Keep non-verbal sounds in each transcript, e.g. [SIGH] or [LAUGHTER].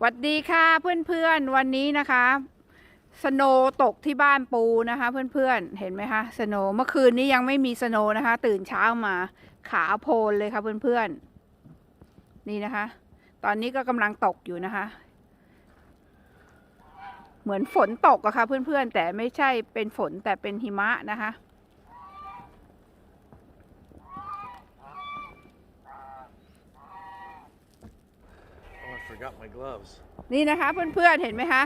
หวัสดีค่ะเพื่อนๆ วันนี้นะคะ สโนว์ตกที่บ้านปูนะคะ เพื่อนๆ เห็นไหมคะ สโนว์เมื่อคืนนี้ยังไม่มีสโนว์นะคะ ตื่นเช้ามาขาโพลเลยค่ะเพื่อนๆ นี่นะคะ ตอนนี้ก็กำลังตกอยู่นะคะ เหมือนฝนตกอะค่ะเพื่อนๆ แต่ไม่ใช่เป็นฝนแต่เป็นหิมะนะคะ forgot my gloves. นี่นะคะเพื่อนๆเห็นไหมคะ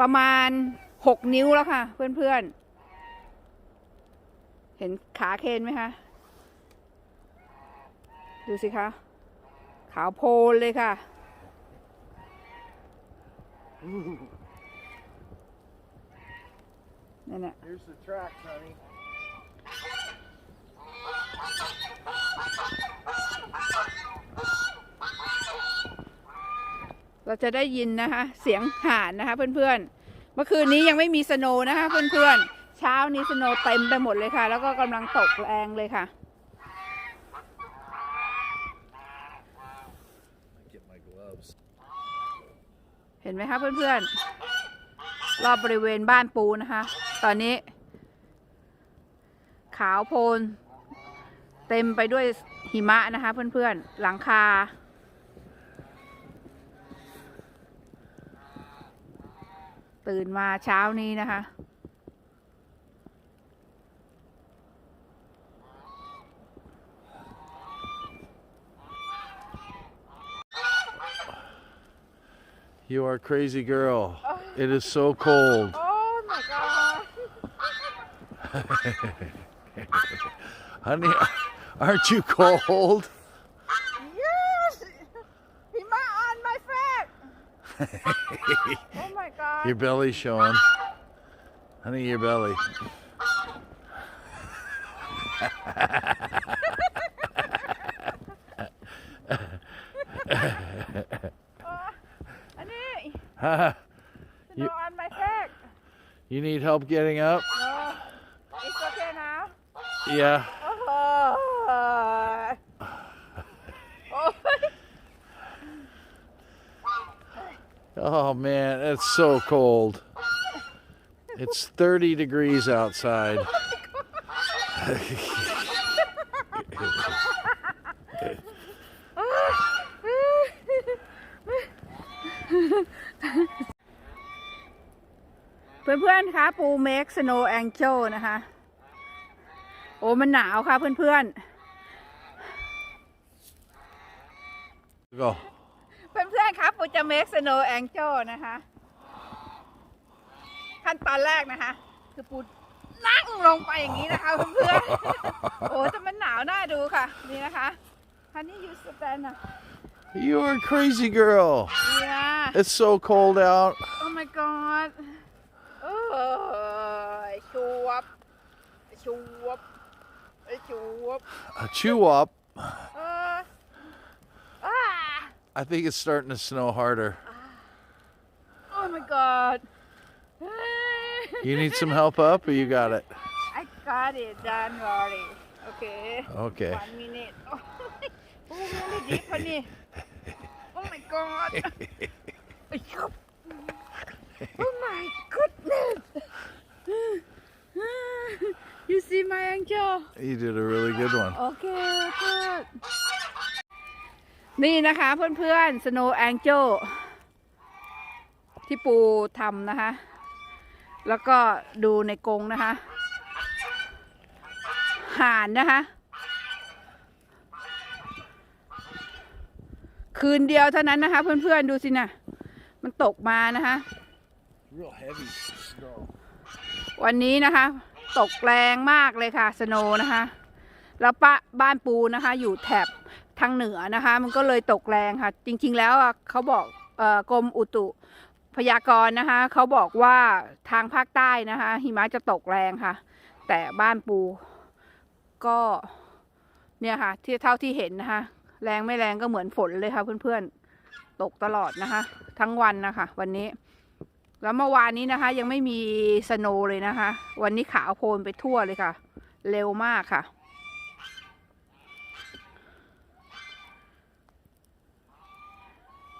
ประมาณหกนิ้วแล้วค่ะ เพื่อนๆ เห็นขาเคนไหมคะ ดูสิคะขาวโพลนเลยค่ะ นั่นแหละ Here's the tracks, honey. เราจะได้ยินนะคะเสียงห่านนะคะเพื่อนๆ เมื่อคืนนี้ยังไม่มีสโนว์นะคะเพื่อนๆ เช้านี้สโนว์เต็มไปหมดเลยค่ะ แล้วก็กำลังตกแรงเลยค่ะ เห็นไหมคะเพื่อนๆ รอบบริเวณบ้านปูนะคะ ตอนนี้ ขาวโพลนเต็มไปด้วยหิมะนะคะเพื่อนๆ หลังคา ตื่นมาเช้านี้นะคะ You are a crazy girl. It is so cold. โอ[LAUGHS] ้ my god [LAUGHS] Honey, aren't you cold? [LAUGHS] oh my god. Your belly's showing. Honey, your belly. [LAUGHS] uh, you, [LAUGHS] you need help getting up? No. It's okay now. Yeah. Oh man, it's so cold. It's 30 degrees outside. เพื่อนๆ คะปูเมกสโนว์แองเจลนะคะ โอ้ มันหนาวค่ะเพื่อน Go. ๆเพื่อนๆคะปูจะเมกสโนว์แองเจลนะคะ ขั้นตอนแรกนะคะ คือปูนั่งลงไปอย่างนี้นะคะ เพื่อนๆ โอ้แต่มันหนาวน่าดูค่ะ นี่นะคะฮันนี่ยูสแตนอะ You are a crazy girl. เนี่ย It's so cold out. Oh my god โอ้ยชวบชวบชวบ A chew up. I think it's starting to snow harder. Ah. Oh my god. [LAUGHS] you need some help up or you got it? I got it, done already. Okay. Okay. One minute. [LAUGHS] Oh. Oh my god. [LAUGHS] oh my goodness. you see my ankle? You did a really good one. Okay, good. นี่นะคะเพื่อนๆ Snow Angel ที่ปูทำนะคะ แล้วก็ดูในกรงนะคะ ห่านนะคะ คืนเดียวเท่านั้นนะคะ เพื่อนๆ ดูสินะมันตกมานะคะ Real heavy snow. วันนี้นะคะ ตกแรงมากเลยค่ะสโนว์นะคะ แล้วปะบ้านปูนะคะ อยู่แถบ ทางเหนือนะคะ มันก็เลยตกแรงค่ะ จริง ๆ แล้วเขาบอกออกรมอุตุพยากรณ์นะคะเขาบอกว่าทางภาคใต้นะคะ หิมะจะตกแรงค่ะ แต่บ้านปูก็เนี่ยค่ะ ที่เท่าที่เห็นนะคะ แรงไม่แรงก็เหมือนฝนเลยค่ะ เพื่อนๆ ตกตลอดนะคะ ทั้งวันนะคะ วันนี้ แล้วเมื่อวานนี้นะคะ ยังไม่มีสโนเลยนะคะ วันนี้ขาวโพลนไปทั่วเลยค่ะ เร็วมากค่ะ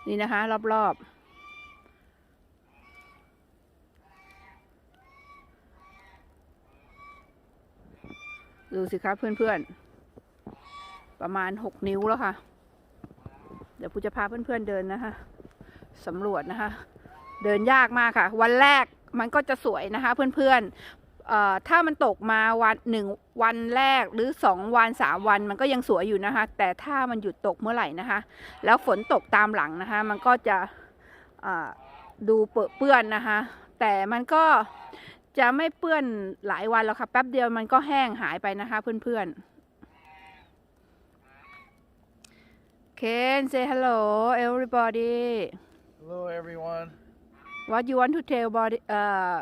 นี่นะคะ รอบๆดูสิคะเพื่อนๆ ประมาณหกนิ้วแล้วค่ะ เดี๋ยวปูจะพาเพื่อนๆเดินนะคะสำรวจนะคะ เดินยากมากค่ะ วันแรกมันก็จะสวยนะคะ เพื่อนๆ ถ้ามันตกมาวันหนึ่งวันแรกหรือสองวันสามวันมันก็ยังสวยอยู่นะคะ แต่ถ้ามันหยุดตกเมื่อไหร่นะคะ แล้วฝนตกตามหลังนะคะ มันก็จะอ่าดูเปื้อนเปื้อนนะคะ แต่มันก็จะไม่เปื้อนหลายวันแล้วค่ะแป๊บเดียวมันก็แห้งหายไปนะคะ เพื่อนๆ Ken say hello everybody Hello, everyone. what you want to tell about uh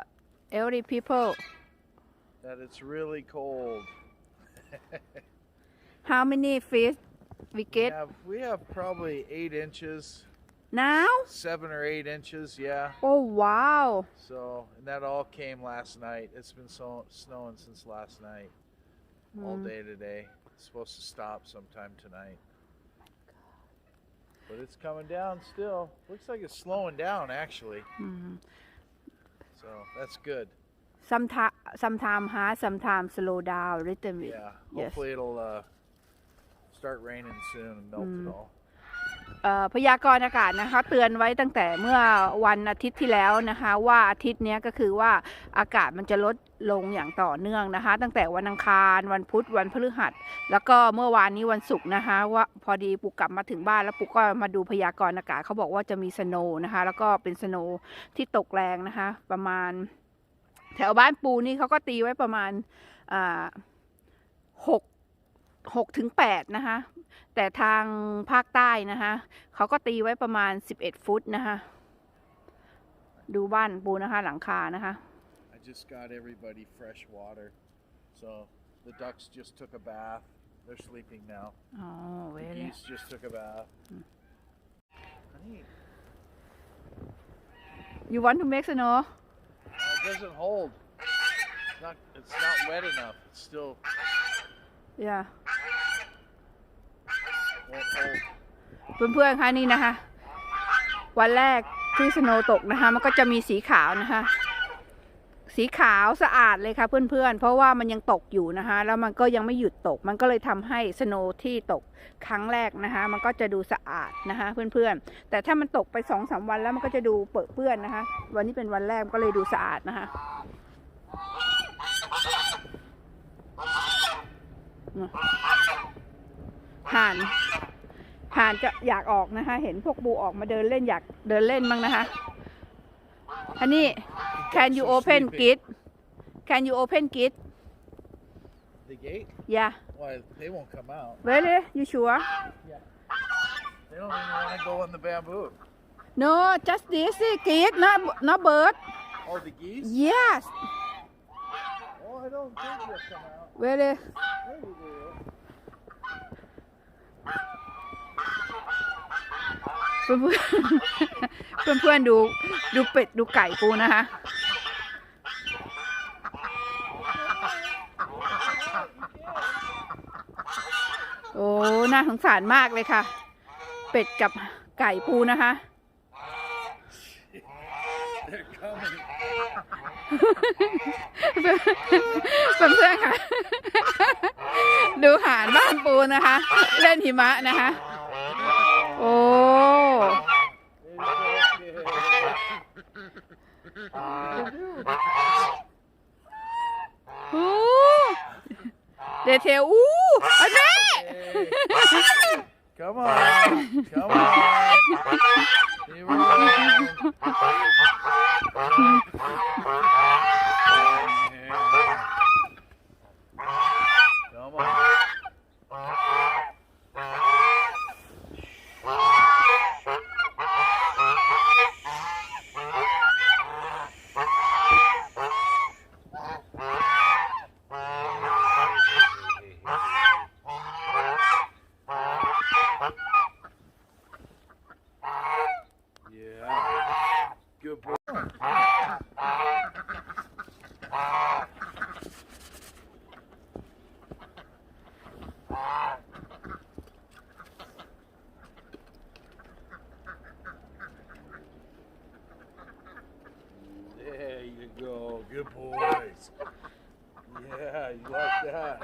every people That it's really cold. [LAUGHS] how many feet we We get have, we have probably eight inches, now seven or eight inches, yeah. oh wow So, and that all came last night. It's been so snowing since last night, all Mm. day today. It's supposed to stop sometime tonight. But it's coming down still. Looks like it's slowing down actually. อืม So that's good. Sometimes sometimes hard sometimes slow down little bit Yeah. Yes. Hopefully it'll uh, start raining soon and melt Mm. it all. เอ่อพยากรณ์อากาศนะคะเตือนไว้ตั้งแต่เมื่อวันอาทิตย์ที่แล้วนะคะว่าอาทิตย์เนี้ยก็คือว่าอากาศมันจะลดลงอย่างต่อเนื่องนะคะ ตั้งแต่วันอังคาร วันพุธวันพฤหัส แล้วก็เมื่อวานนี้วันศุกร์นะคะว่าพอดีปุกกลับมาถึงบ้านแล้วปุกก็มาดูพยากรณ์อากาศเขาบอกว่าจะมีสโนว์นะคะแล้วก็เป็นสโนว์ที่ตกแรงนะคะประมาณแถวบ้านปูนี่เขาก็ตีไว้ประมาณอ่าหกหกถึงแปดนะคะ แต่ทางภาคใต้นะคะเขาก็ตีไว้ประมาณ11ฟุตนะคะดูบ้านปูนะคะหลังคานะคะ I just got everybody fresh water. So the ducks just took a bath. They're sleeping now. อ๋อเว The เลย geese just took a bath. Honey, you want to make snow uh, it doesn't hold. It's not, it's not wet enough. It's still yeah won't hold. เพื่อนๆคะนี่นะคะ วันแรกที่สโนว์ตกนะคะ มันก็จะมีสีขาวนะคะ สีขาวสะอาดเลยค่ะเพื่อนๆ เพราะว่ามันยังตกอยู่นะคะ แล้วมันก็ยังไม่หยุดตก มันก็เลยทำให้สโนว์ที่ตกครั้งแรกนะคะ มันก็จะดูสะอาดนะคะ เพื่อนๆ แต่ถ้ามันตกไปสองสามวันแล้วมันก็จะดูเปื้อเปื้อนนะคะ วันนี้เป็นวันแรกก็เลยดูสะอาดนะคะห่านห่านจะอยากออกนะคะ เห็นพวกบูออกมาเดินเล่นอยากเดินเล่นบ้างนะคะ อันนี้ can you open gate can you open gate The gate? yeah Why, they won't come out. really you sure They don't even want to go in the bamboo. no just this gate not not bird Oh, the geese? yes Oh, I don't think they'll come out. really Maybe they will. เพื่อนเพื่อนเพื่อนๆดูดูเป็ดดูไก่ปูนะคะ โอ้น่าสงสารมากเลยค่ะ เป็ดกับไก่ปูนะคะ They're coming. เพื่อนค่ะ ดูหารบ้านปูนะคะ เล่นหิมะนะคะ โอ้โอ้เดเทลอู้ Come on. Come on. [LAUGHS] Here we go.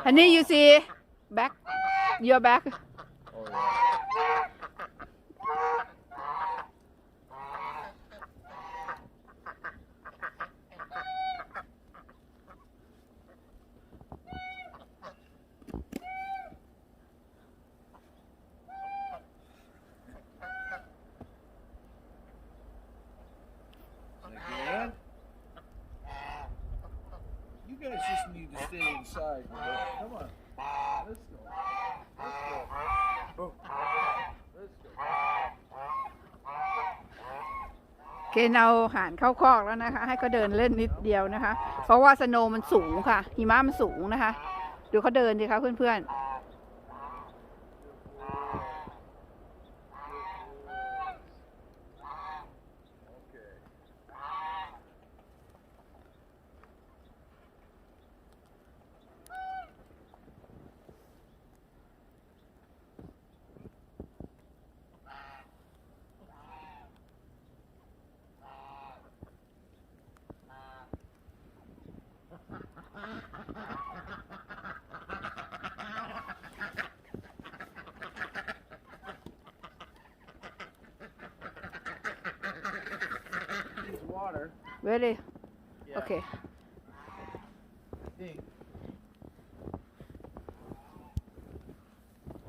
Honey, you see back, your back. Oh yeah. Guys just need to stay inside. เคเอาหานเข้าคอกแล้วนะคะ ให้เขาเดินเล่นนิดเดียวนะคะ เพราะว่าสโนว์มันสูงค่ะหิมะมันสูงนะคะ ดูเขาเดินดิคะเพื่อนๆ really Yeah. okay.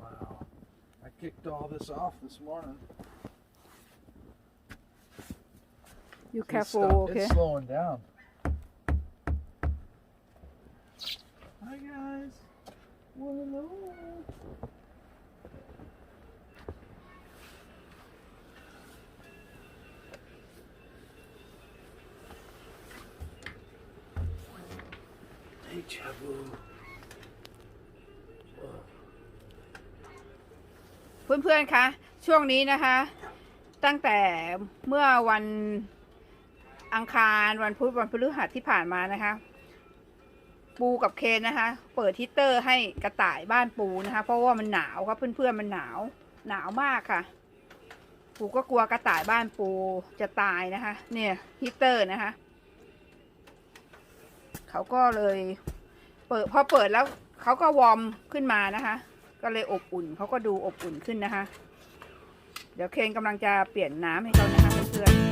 Wow. I kicked all this off this morning. you It's careful stop- okay It's slowing down. Hi guys. Well, hello. เพื่อนๆ คะ ช่วงนี้นะคะ ตั้งแต่เมื่อวันอังคารวันพุธวันพฤหัสที่ผ่านมานะคะ ปูกับเคนนะคะ เปิดฮีตเตอร์ให้กระต่ายบ้านปูนะคะ เพราะว่ามันหนาวครับเพื่อนๆ มันหนาวหนาวมากค่ะ ปูก็กลัวกระต่ายบ้านปูจะตายนะคะ เนี่ยฮีตเตอร์นะคะ เขาก็เลย เปิดพอเปิดแล้วเขาก็วอร์มขึ้นมานะคะ ก็เลยอบอุ่นเขาก็ดูอบอุ่นขึ้นนะคะ เดี๋ยวเคนกำลังจะเปลี่ยนน้ำให้เขานะคะเพื่อนๆ